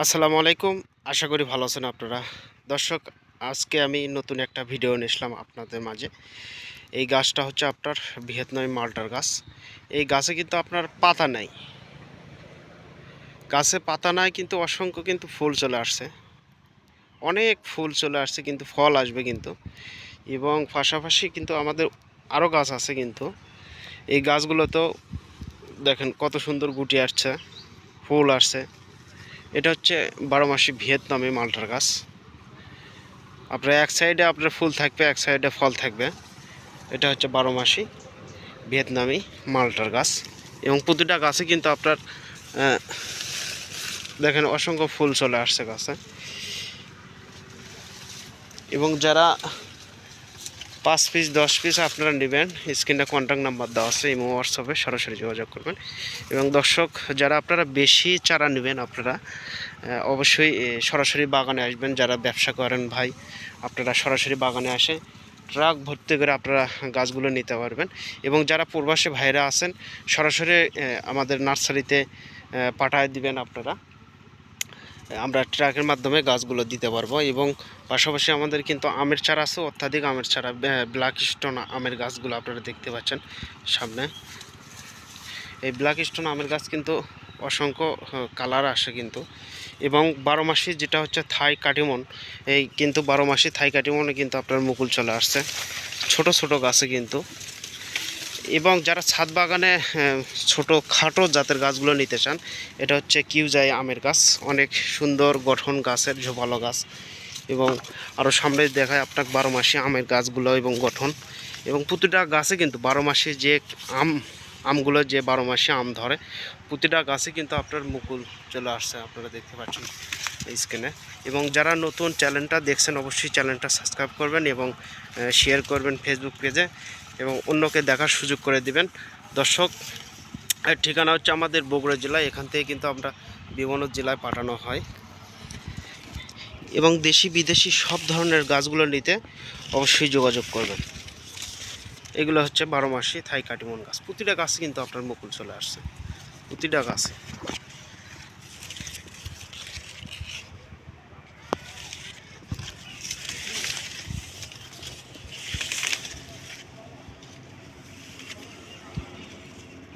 আসসালামু আলাইকুম। আশা করি ভালো আছেন আপনারা। দর্শক, আজকে আমি নতুন একটা ভিডিও নিয়েছিলাম আপনাদের মাঝে। এই গাছটা হচ্ছে আপনার ভিয়েতনামি মালটার গাছ। এই গাছে কিন্তু আপনার পাতা নাই। গাছে পাতা নাই, কিন্তু অসংখ্য কিন্তু ফুল চলে আসছে। অনেক ফুল চলে আসছে, কিন্তু ফল আসবে কিন্তু। এবং পাশাপাশি কিন্তু আমাদের আরও গাছ আছে কিন্তু। এই গাছগুলোতেও দেখেন কত সুন্দর গুটি আসছে, ফুল আসছে। এটা হচ্ছে বারো মাসি ভিয়েতনামি মালটার গাছ। আপনার এক সাইডে আপনার ফুল থাকবে, এক সাইডে ফল থাকবে। এটা হচ্ছে বারো মাসি ভিয়েতনামি মালটার গাছ। এবং প্রতিটা গাছে কিন্তু আপনার দেখেন অসংখ্য ফুল চলে আসছে গাছে। এবং যারা পাঁচ পিস, দশ পিস আপনারা নেবেন। স্ক্রিনে কন্ট্যাক্ট নাম্বার দেওয়া আছে, ইমো হোয়াটসঅ্যাপে সরাসরি যোগাযোগ করবেন। এবং দর্শক, যারা আপনারা বেশি চারা নেবেন আপনারা অবশ্যই সরাসরি বাগানে আসবেন। যারা ব্যবসা করেন ভাই, আপনারা সরাসরি বাগানে আসে, ট্রাক ভর্তি করে আপনারা গাছগুলো নিতে পারবেন। এবং যারা প্রবাসী ভাইরা আছেন, সরাসরি আমাদের নার্সারিতে পাঠায় দিবেন আপনারা। আমরা ট্রাকের মাধ্যমে গাছগুলো দিতে পারব এবং পাশাপাশি আমাদের কিন্তু আমের চারা আছে, অত্যাধিক আমের চারা ব্ল্যাক স্টোন আমের গাছগুলো আপনারা দেখতে পাচ্ছেন সামনে। এই ব্ল্যাক স্টোন আমের গাছ কিন্তু অসংখ্য কালার আসে কিন্তু এবং বারো মাসি যেটা হচ্ছে থাই কাটিমন, এই কিন্তু বারো মাসি থাই কাটিমনে কিন্তু আপনার মুকুল চলে আসছে। ছোট ছোট গাছে কিন্তু এবং যারা ছাদ বাগানে আহ, ছোট খাটো জাতের গাছগুলো নিতে চান এটা হচ্ছে কিউজাই আমের গাছ। অনেক সুন্দর গঠন গাছের ঝোপালো গাছ। এবং আরও সামনে দেখায় আপনার বারো মাসে আমের গাছগুলো এবং গঠন। এবং প্রতিটা গাছে কিন্তু বারো মাসে যে আম আমগুলো যে বারো মাসে আম ধরে প্রতিটা গাছে কিন্তু আপনার মুকুল চলে আসছে আপনারা দেখতে পাচ্ছেন। স্ক্রিনে এবং যারা নতুন চ্যানেলটা দেখছেন, অবশ্যই চ্যানেলটা সাবস্ক্রাইব করবেন এবং শেয়ার করবেন ফেসবুক পেজে এবং অন্যকে দেখার সুযোগ করে দিবেন। দর্শক ঠিকানা হচ্ছে আমাদের বগুড়া জেলায় এখান থেকে কিন্তু আমরা বিভিন্ন জেলায় পাঠানো হয়। এবং দেশি বিদেশি সব ধরনের গাছগুলো নিতে অবশ্যই যোগাযোগ করবেন। এগুলো হচ্ছে বারো মাসি থাই কাটিমন গাছ। প্রতিটা গাছে কিন্তু আপনার মুকুল চলে আসছে। প্রতিটা গাছে